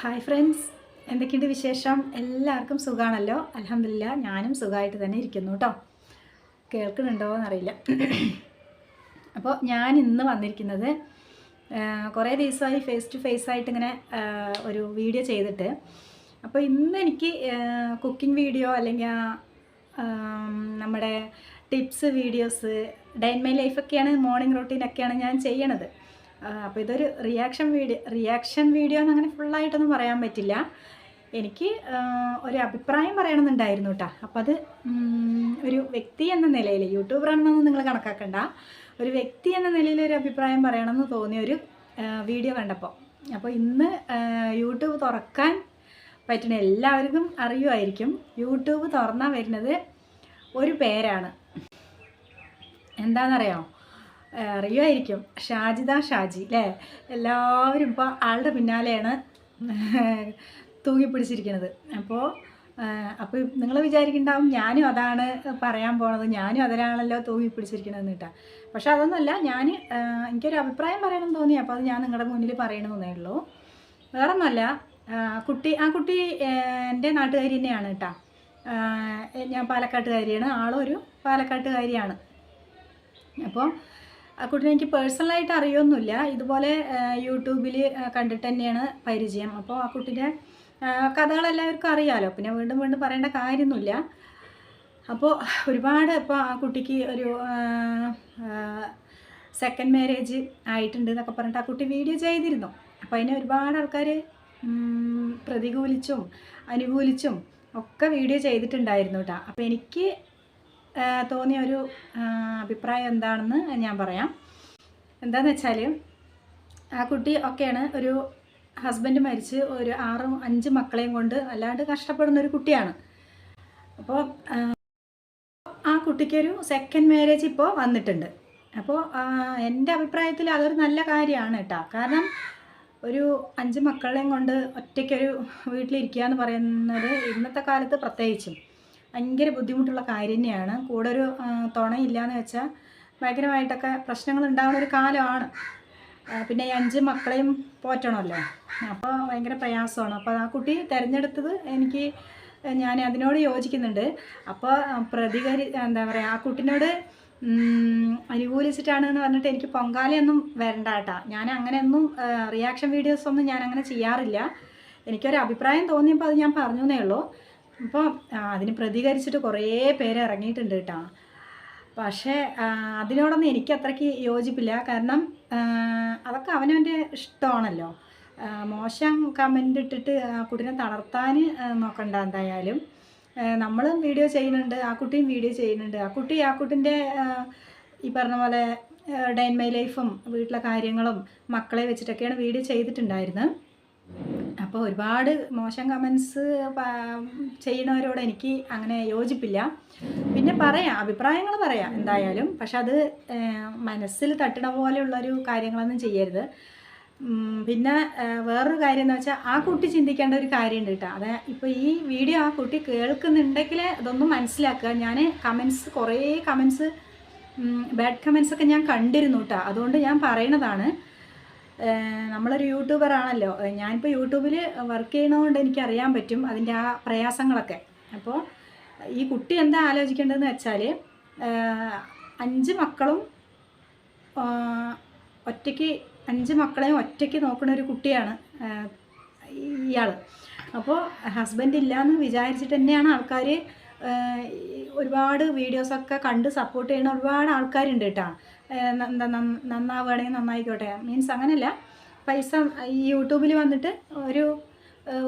Hi friends എന്തൊക്കെയുണ്ട് വിശേഷം? എല്ലാവർക്കും സുഖമാണല്ലോ അലഹമില്ല ഞാനും സുഖമായിട്ട് തന്നെ ഇരിക്കുന്നു കേട്ടോ കേൾക്കുന്നുണ്ടോ എന്നറിയില്ല. അപ്പോൾ ഞാൻ ഇന്ന് വന്നിരിക്കുന്നത് കുറേ ദിവസമായി ഫേസ് ടു ഫേസ് ആയിട്ട് ഇങ്ങനെ ഒരു വീഡിയോ ചെയ്തിട്ട്. അപ്പോൾ ഇന്ന് എനിക്ക് കുക്കിംഗ് വീഡിയോ അല്ലെങ്കിൽ നമ്മുടെ tips videos day in my ലൈഫൊക്കെയാണ് morning റൊട്ടീനൊക്കെയാണ് ഞാൻ ചെയ്യണത്. അപ്പോൾ ഇതൊരു റിയാക്ഷൻ വീഡിയോ റിയാക്ഷൻ വീഡിയോ എന്ന് അങ്ങനെ ഫുള്ളായിട്ടൊന്നും പറയാൻ പറ്റില്ല. എനിക്ക് ഒരു അഭിപ്രായം പറയണമെന്നുണ്ടായിരുന്നു കേട്ടോ അപ്പോൾ അത് ഒരു വ്യക്തി എന്ന നിലയിൽ യൂട്യൂബറാണെന്നൊന്നും നിങ്ങൾ കണക്കാക്കണ്ട. ഒരു വ്യക്തി എന്ന നിലയിൽ ഒരു അഭിപ്രായം പറയണമെന്ന് തോന്നിയ ഒരു വീഡിയോ കണ്ടപ്പോൾ അപ്പോൾ ഇന്ന് യൂട്യൂബ് തുറക്കാൻ പറ്റുന്ന എല്ലാവർക്കും അറിയുമായിരിക്കും. യൂട്യൂബ് തുറന്നാൽ വരുന്നത് ഒരു പേരാണ്. എന്താണെന്നറിയാമോ അറിയുമായിരിക്കും. ഷാജിദ ഷാജി അല്ലേ എല്ലാവരും ഇപ്പോൾ ആളുടെ പിന്നാലെയാണ് തൂങ്ങിപ്പിടിച്ചിരിക്കുന്നത്. അപ്പോൾ അപ്പോൾ നിങ്ങൾ വിചാരിക്കുന്നുണ്ടാവും ഞാനും അതാണ് പറയാൻ പോണത് ഞാനും അതിലാണല്ലോ തൂങ്ങി പിടിച്ചിരിക്കുന്നത് കേട്ടാ. പക്ഷെ അതൊന്നുമല്ല ഞാൻ എനിക്കൊരു അഭിപ്രായം പറയണം തോന്നി അപ്പോൾ അത് ഞാൻ നിങ്ങളുടെ മുന്നിൽ പറയണമെന്നേ ഉള്ളൂ. വേറെ ഒന്നുമല്ല കുട്ടി ആ കുട്ടി എന്റെ നാട്ടുകാരി തന്നെയാണ് കേട്ടോ. ഞാൻ പാലക്കാട്ടുകാരിയാണ് ആളും ഒരു പാലക്കാട്ടുകാരിയാണ്. അപ്പോൾ ആ കുട്ടീനെ എനിക്ക് പേഴ്സണലായിട്ട് അറിയൊന്നുമില്ല. ഇതുപോലെ യൂട്യൂബിൽ കണ്ടിട്ട് തന്നെയാണ് പരിചയം. അപ്പോൾ ആ കുട്ടീന്റെ കഥകൾ എല്ലാവർക്കും അറിയാമല്ലോ പിന്നെ വീണ്ടും വീണ്ടും പറയേണ്ട കാര്യമൊന്നുമില്ല. അപ്പോൾ ഒരുപാട് ഇപ്പോൾ ആ കുട്ടിക്ക് ഒരു സെക്കൻഡ് മാരേജ് ആയിട്ടുണ്ട് എന്നൊക്കെ പറഞ്ഞിട്ട് ആ കുട്ടി വീഡിയോ ചെയ്തിരുന്നു. അപ്പോൾ അതിനെ ഒരുപാട് ആൾക്കാർ പ്രതികൂലിച്ചും അനുകൂലിച്ചും ഒക്കെ വീഡിയോ ചെയ്തിട്ടുണ്ടായിരുന്നു കേട്ടോ. അപ്പോൾ എനിക്ക് തോന്നിയ ഒരു അഭിപ്രായം എന്താണെന്ന് ഞാൻ പറയാം. എന്താണെന്ന് വെച്ചാൽ ആ കുട്ടി ഒക്കെയാണ് ഒരു ഹസ്ബൻഡ് മരിച്ച് ഒരു ആറും അഞ്ച് മക്കളെയും കൊണ്ട് അല്ലാണ്ട് കഷ്ടപ്പെടുന്ന ഒരു കുട്ടിയാണ്. അപ്പോൾ ആ കുട്ടിക്കൊരു സെക്കൻഡ് മാരേജ് ഇപ്പോൾ വന്നിട്ടുണ്ട്. അപ്പോൾ എന്റെ അഭിപ്രായത്തിൽ അതൊരു നല്ല കാര്യമാണ് കേട്ടോ. കാരണം ഒരു അഞ്ച് മക്കളെയും കൊണ്ട് ഒറ്റയ്ക്കൊരു വീട്ടിലിരിക്കുക എന്ന് പറയുന്നത് ഇന്നത്തെ കാലത്ത് പ്രത്യേകിച്ചും. ഭയങ്കര ബുദ്ധിമുട്ടുള്ള കാര്യം തന്നെയാണ്. കൂടെ ഒരു തുണയില്ലയെന്ന് വെച്ചാൽ ഭയങ്കരമായിട്ടൊക്കെ പ്രശ്നങ്ങൾ ഉണ്ടാകുന്ന ഒരു കാലമാണ്. പിന്നെ ഈ അഞ്ച് മക്കളെയും പോറ്റണമല്ലോ. അപ്പോൾ ഭയങ്കര പ്രയാസമാണ്. അപ്പോൾ ആ കുട്ടി തിരഞ്ഞെടുത്തത് എനിക്ക് ഞാൻ അതിനോട് യോജിക്കുന്നുണ്ട്. അപ്പോൾ പ്രതികരി എന്താ പറയുക ആ കുട്ടിനോട് അനുകൂലിച്ചിട്ടാണ് എന്ന് പറഞ്ഞിട്ട് എനിക്ക് പൊങ്കാലയൊന്നും വരണ്ട കേട്ടാ. ഞാൻ അങ്ങനെയൊന്നും റിയാക്ഷൻ വീഡിയോസ് ഒന്നും ഞാൻ അങ്ങനെ ചെയ്യാറില്ല. എനിക്കൊരു അഭിപ്രായം തോന്നിയപ്പോൾ അത് ഞാൻ പറഞ്ഞു എന്നേ ഉള്ളൂ. അപ്പോൾ അതിന് പ്രതികരിച്ചിട്ട് കുറേ പേര് ഇറങ്ങിയിട്ടുണ്ട് കേട്ടോ. പക്ഷേ അതിനോടൊന്നും എനിക്ക് അത്രയ്ക്ക് യോജിപ്പില്ല. കാരണം അതൊക്കെ അവനവന്റെ ഇഷ്ടമാണല്ലോ. മോശം കമന്റ് ഇട്ടിട്ട് ആ കുട്ടീനെ തളർത്താൻ നോക്കണ്ട എന്തായാലും. നമ്മളും വീഡിയോ ചെയ്യുന്നുണ്ട് ആ കുട്ടിയും വീഡിയോ ചെയ്യുന്നുണ്ട്. ആ കുട്ടി ആ കുട്ടിന്റെ ഈ പറഞ്ഞ പോലെ ഡൈൻ മൈ ലൈഫും വീട്ടിലെ കാര്യങ്ങളും മക്കളെ വെച്ചിട്ടൊക്കെയാണ് വീഡിയോ ചെയ്തിട്ടുണ്ടായിരുന്നത്. അപ്പോൾ ഒരുപാട് മോശം കമൻസ് ചെയ്യുന്നവരോട് എനിക്ക് അങ്ങനെ യോജിപ്പില്ല. പിന്നെ പറയാം അഭിപ്രായങ്ങൾ പറയാം എന്തായാലും. പക്ഷെ അത് മനസ്സിൽ തട്ടണ പോലെയുള്ളൊരു കാര്യങ്ങളൊന്നും ചെയ്യരുത്. പിന്നെ വേറൊരു കാര്യം എന്ന് വെച്ചാൽ ആ കുട്ടി ചിന്തിക്കേണ്ട ഒരു കാര്യമുണ്ട് കേട്ടോ. അത് ഇപ്പോൾ ഈ വീഡിയോ ആ കുട്ടി കേൾക്കുന്നുണ്ടെങ്കിൽ അതൊന്നും മനസ്സിലാക്കുക. ഞാൻ കമൻസ് കുറേ കമൻസ് ബാഡ് കമൻസ് ഒക്കെ ഞാൻ കണ്ടിരുന്നു കേട്ടോ. അതുകൊണ്ട് ഞാൻ പറയണതാണ്. നമ്മളൊരു യൂട്യൂബർ ആണല്ലോ. ഞാനിപ്പോൾ യൂട്യൂബിൽ വർക്ക് ചെയ്യണതുകൊണ്ട് എനിക്ക് അറിയാൻ പറ്റും അതിന്റെ ആ പ്രയാസങ്ങളൊക്കെ. അപ്പോൾ ഈ കുട്ടി എന്താ ആലോചിക്കേണ്ടതെന്ന് വെച്ചാൽ അഞ്ച് മക്കളും ഒറ്റയ്ക്ക് അഞ്ച് മക്കളെയും ഒറ്റയ്ക്ക് നോക്കുന്ന ഒരു കുട്ടിയാണ് ഇയാൾ അപ്പോൾ ഹസ്ബൻഡ് ഇല്ലയെന്ന് വിചാരിച്ചിട്ട് തന്നെയാണ് ആൾക്കാർ ഒരുപാട് വീഡിയോസൊക്കെ കണ്ട് സപ്പോർട്ട് ചെയ്യുന്ന ഒരുപാട് ആൾക്കാരുണ്ട് കേട്ടോ. നന്നാവുകയാണെങ്കിൽ നന്നായിക്കോട്ടെ. മീൻസ് അങ്ങനെയല്ല പൈസ ഈ യൂട്യൂബിൽ വന്നിട്ട് ഒരു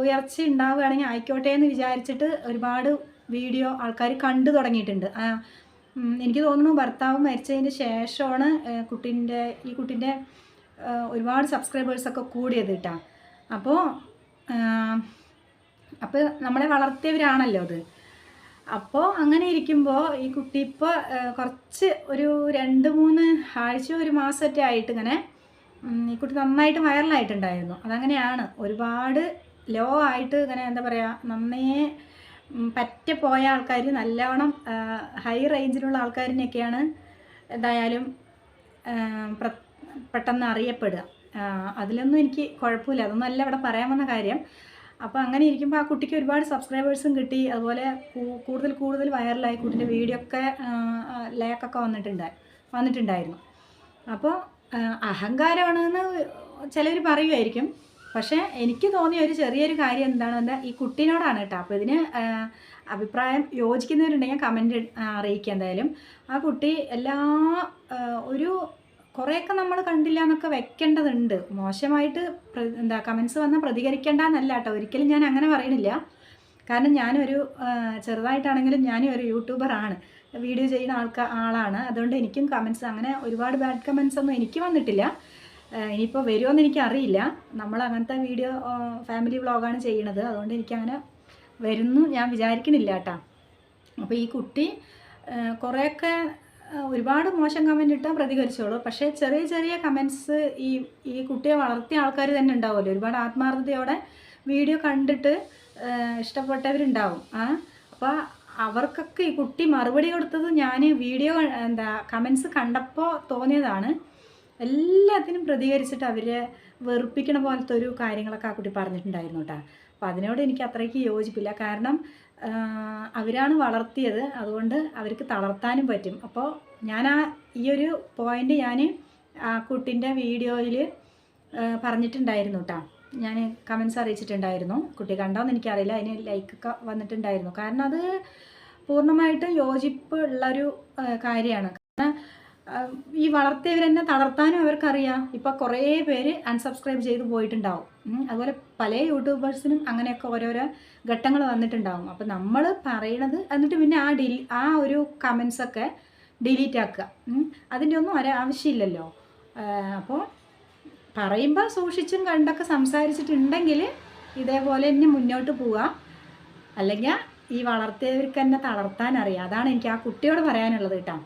ഉയർച്ച ഉണ്ടാവുകയാണെങ്കിൽ ആയിക്കോട്ടെ എന്ന് വിചാരിച്ചിട്ട് ഒരുപാട് വീഡിയോ ആൾക്കാർ കണ്ടു തുടങ്ങിയിട്ടുണ്ട്. എനിക്ക് തോന്നുന്നു ഭർത്താവ് മരിച്ചതിന് ശേഷമാണ് കുട്ടീന്റെ ഈ കുട്ടീന്റെ ഒരുപാട് സബ്സ്ക്രൈബേഴ്സൊക്കെ കൂടിയത് കേട്ടോ. അപ്പോൾ അപ്പോൾ നമ്മളെ വളർത്തിയവരാണല്ലോ അത്. അപ്പോൾ അങ്ങനെ ഇരിക്കുമ്പോൾ ഈ കുട്ടി ഇപ്പോൾ കുറച്ച് ഒരു രണ്ട് മൂന്ന് ആഴ്ച ഒരു മാസമൊക്കെ ആയിട്ട് ഇങ്ങനെ ഈ കുട്ടി നന്നായിട്ട് വൈറലായിട്ടുണ്ടായിരുന്നു. അതങ്ങനെയാണ്. ഒരുപാട് ലോ ആയിട്ട് ഇങ്ങനെ എന്താ പറയുക നന്നേ പറ്റ പോയ ആൾക്കാർ നല്ലവണ്ണം ഹൈ റേഞ്ചിലുള്ള ആൾക്കാരിനെയൊക്കെയാണ് എന്തായാലും പെട്ടെന്ന് അറിയപ്പെടുക. അതിലൊന്നും എനിക്ക് കുഴപ്പമില്ല. അതൊന്നും അല്ല ഇവിടെ പറയാൻ വന്ന കാര്യം. അപ്പോൾ അങ്ങനെ ഇരിക്കുമ്പോൾ ആ കുട്ടിക്ക് ഒരുപാട് സബ്സ്ക്രൈബേഴ്സും കിട്ടി. അതുപോലെ കൂടുതൽ കൂടുതൽ വൈറലായി കുട്ടിന്റെ വീഡിയോ ഒക്കെ ലേക്കൊക്കെ വന്നിട്ടുണ്ടായി വന്നിട്ടുണ്ടായിരുന്നു. അപ്പോൾ അഹങ്കാരമാണെന്ന് ചിലർ പറയുമായിരിക്കും പക്ഷേ എനിക്ക് തോന്നിയ ഒരു ചെറിയൊരു കാര്യം എന്താണെന്ന് ഈ കുട്ടീനോടാണ് കേട്ടോ. അപ്പോൾ ഇതിന് അഭിപ്രായം യോജിക്കുന്നവരുണ്ടെങ്കിൽ കമന്റ് അറിയിക്കുക എന്തായാലും. ആ കുട്ടി എല്ലാ ഒരു കുറേയൊക്കെ നമ്മൾ കണ്ടില്ല എന്നൊക്കെ വെക്കേണ്ടതുണ്ട്. മോശമായിട്ട് എന്താ കമൻസ് വന്നാൽ പ്രതികരിക്കേണ്ട എന്നല്ല കേട്ടോ. ഒരിക്കലും ഞാൻ അങ്ങനെ പറയണില്ല. കാരണം ഞാനൊരു ചെറുതായിട്ടാണെങ്കിലും ഞാനും ഒരു യൂട്യൂബറാണ് വീഡിയോ ചെയ്യുന്ന ആൾക്കാ ആളാണ്. അതുകൊണ്ട് എനിക്കും കമൻസ് അങ്ങനെ ഒരുപാട് ബാഡ് കമൻസ് ഒന്നും എനിക്ക് വന്നിട്ടില്ല. ഇനിയിപ്പോൾ വരുമോയെന്ന് എനിക്കറിയില്ല. നമ്മൾ അങ്ങനത്തെ വീഡിയോ ഫാമിലി വ്ളോഗാണ് ചെയ്യണത്. അതുകൊണ്ട് എനിക്കങ്ങനെ വരുന്നു. ഞാൻ വിചാരിക്കണില്ല കേട്ടോ. അപ്പോൾ ഈ കുട്ടി കുറേയൊക്കെ ഒരുപാട് മോശം കമന്റ് ഇട്ടാൽ പ്രതികരിച്ചോളൂ. പക്ഷേ ചെറിയ ചെറിയ കമൻസ് ഈ ഈ കുട്ടിയെ വളർത്തിയ ആൾക്കാർ തന്നെ ഉണ്ടാവുമല്ലോ. ഒരുപാട് ആത്മാർത്ഥതയോടെ വീഡിയോ കണ്ടിട്ട് ഇഷ്ടപ്പെട്ടവരുണ്ടാവും. ആ അപ്പോൾ അവർക്കൊക്കെ ഈ കുട്ടി മറുപടി കൊടുത്തത് ഞാൻ വീഡിയോ എന്താ കമൻസ് കണ്ടപ്പോൾ തോന്നിയതാണ്. എല്ലാത്തിനും പ്രതികരിച്ചിട്ട് അവരെ വെറുപ്പിക്കണ പോലത്തെ ഒരു കാര്യങ്ങളൊക്കെ ആ കുട്ടി പറഞ്ഞിട്ടുണ്ടായിരുന്നു കേട്ടോ. അപ്പോൾ അതിനോട് എനിക്ക് അത്രയ്ക്ക് യോജിപ്പില്ല. കാരണം അവരാണ് വളർത്തിയത്. അതുകൊണ്ട് അവർക്ക് തളർത്താനും പറ്റും. അപ്പോൾ ഞാൻ ആ ഈ ഒരു പോയിന്റ് ഞാൻ ആ കുട്ടിന്റെ വീഡിയോയിൽ പറഞ്ഞിട്ടുണ്ടായിരുന്നു കേട്ടോ ഞാൻ കമൻസ് അറിയിച്ചിട്ടുണ്ടായിരുന്നു. കുട്ടി കണ്ടോന്ന് എനിക്കറിയില്ല. അതിന് ലൈക്കൊക്കെ വന്നിട്ടുണ്ടായിരുന്നു. കാരണം അത് പൂർണമായിട്ടും യോജിപ്പ് ഉള്ളൊരു കാര്യമാണ്. കാരണം ഈ വളർത്തിയവർ തന്നെ തളർത്താനും അവർക്കറിയാം. ഇപ്പോൾ കുറേ പേര് അൺസബ്സ്ക്രൈബ് ചെയ്ത് പോയിട്ടുണ്ടാവും. അതുപോലെ പല യൂട്യൂബേഴ്സിനും അങ്ങനെയൊക്കെ ഓരോരോ ഘട്ടങ്ങൾ വന്നിട്ടുണ്ടാവും. അപ്പോൾ നമ്മൾ പറയണത് എന്നിട്ട് പിന്നെ ആ ഡിലി ആ ഒരു കമൻസൊക്കെ ഡിലീറ്റ് ആക്കുക. അതിന്റെ ഒന്നും ഒരാവശ്യമില്ലല്ലോ. അപ്പോൾ പറയുമ്പോൾ സൂക്ഷിച്ചും കണ്ടൊക്കെ സംസാരിച്ചിട്ടുണ്ടെങ്കിൽ ഇതേപോലെ തന്നെ മുന്നോട്ട് പോവുക അല്ലെങ്കിൽ ഈ വളർത്തിയവർക്ക് തന്നെ തളർത്താൻ അറിയാം. അതാണ് എനിക്ക് ആ കുട്ടിയോട് പറയാനുള്ളത് കേട്ടോ.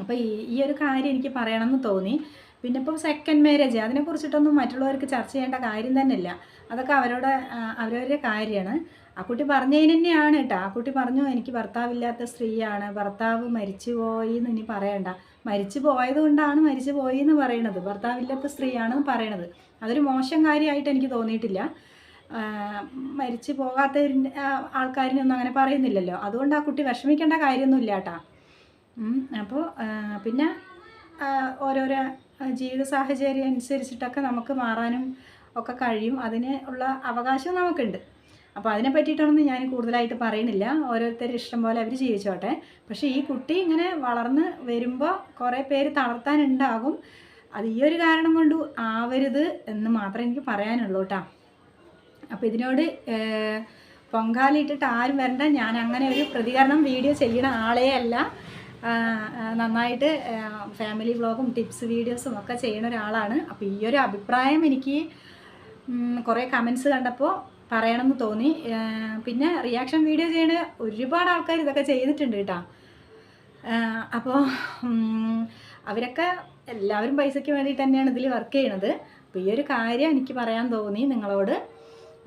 അപ്പോൾ ഈ ഈ ഒരു കാര്യം എനിക്ക് പറയണമെന്ന് തോന്നി. പിന്നെ ഇപ്പം സെക്കൻഡ് മാരേജ് അതിനെക്കുറിച്ചിട്ടൊന്നും മറ്റുള്ളവർക്ക് ചർച്ച ചെയ്യേണ്ട കാര്യം തന്നെ ഇല്ല അതൊക്കെ അവരോട് അവരവരുടെ കാര്യമാണ്. ആ കുട്ടി പറഞ്ഞതിന് തന്നെയാണ് കേട്ടോ. ആ കുട്ടി പറഞ്ഞു എനിക്ക് ഭർത്താവില്ലാത്ത സ്ത്രീയാണ്. ഭർത്താവ് മരിച്ചു പോയി എന്ന് ഇനി പറയണ്ട. മരിച്ചു പോയത് കൊണ്ടാണ് മരിച്ചു പോയി എന്ന് പറയണത്. ഭർത്താവില്ലാത്ത സ്ത്രീയാണെന്ന് പറയണത്. അതൊരു മോശം കാര്യമായിട്ട് എനിക്ക് തോന്നിയിട്ടില്ല. മരിച്ചു പോകാത്തവരിന്റെ ആൾക്കാരിനൊന്നും അങ്ങനെ പറയുന്നില്ലല്ലോ. അതുകൊണ്ട് ആ കുട്ടി വിഷമിക്കേണ്ട കാര്യമൊന്നുമില്ല കേട്ടോ. അപ്പോൾ പിന്നെ ഓരോരോ ജീവിത സാഹചര്യം അനുസരിച്ചിട്ടൊക്കെ നമുക്ക് മാറാനും ഒക്കെ കഴിയും. അതിന് ഉള്ള അവകാശം നമുക്കുണ്ട്. അപ്പോൾ അതിനെ പറ്റിയിട്ടൊന്നും ഞാൻ കൂടുതലായിട്ട് പറയുന്നില്ല. ഓരോരുത്തർ ഇഷ്ടം പോലെ അവർ ജീവിച്ചോട്ടെ. പക്ഷേ ഈ കുട്ടി ഇങ്ങനെ വളർന്ന് വരുമ്പോൾ കുറേ പേര് തളർത്താനുണ്ടാകും. അത് ഈ ഒരു കാരണം കൊണ്ട് ആവരുത് എന്ന് മാത്രമേ എനിക്ക് പറയാനുള്ളൂ കേട്ടോ അപ്പോൾ ഇതിനോട് പൊങ്കാലിട്ടിട്ട് ആരും വരണ്ട. ഞാൻ അങ്ങനെ ഒരു പ്രതികരണം വീഡിയോ ചെയ്യുന്ന ആളേ അല്ല നന്നായിട്ട് ഫാമിലി വ്ളോഗും ടിപ്സ് വീഡിയോസും ഒക്കെ ചെയ്യുന്ന ഒരാളാണ്. അപ്പോൾ ഈ ഒരു അഭിപ്രായം എനിക്ക് കുറേ കമൻസ് കണ്ടപ്പോൾ പറയണമെന്ന് തോന്നി. പിന്നെ റിയാക്ഷൻ വീഡിയോ ചെയ്യണ ഒരുപാട് ആൾക്കാർ ഇതൊക്കെ ചെയ്തിട്ടുണ്ട് കേട്ടോ. അപ്പോൾ അവരൊക്കെ എല്ലാവരും പൈസയ്ക്ക് വേണ്ടിയിട്ട് തന്നെയാണ് ഇതിൽ വർക്ക് ചെയ്യണത്. അപ്പോൾ ഈ ഒരു കാര്യം എനിക്ക് പറയാൻ തോന്നി നിങ്ങളോട്.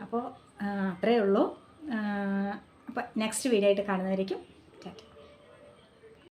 അപ്പോൾ അത്രയേ ഉള്ളൂ. അപ്പോൾ നെക്സ്റ്റ് വീഡിയോ ആയിട്ട് കാണുന്നതായിരിക്കും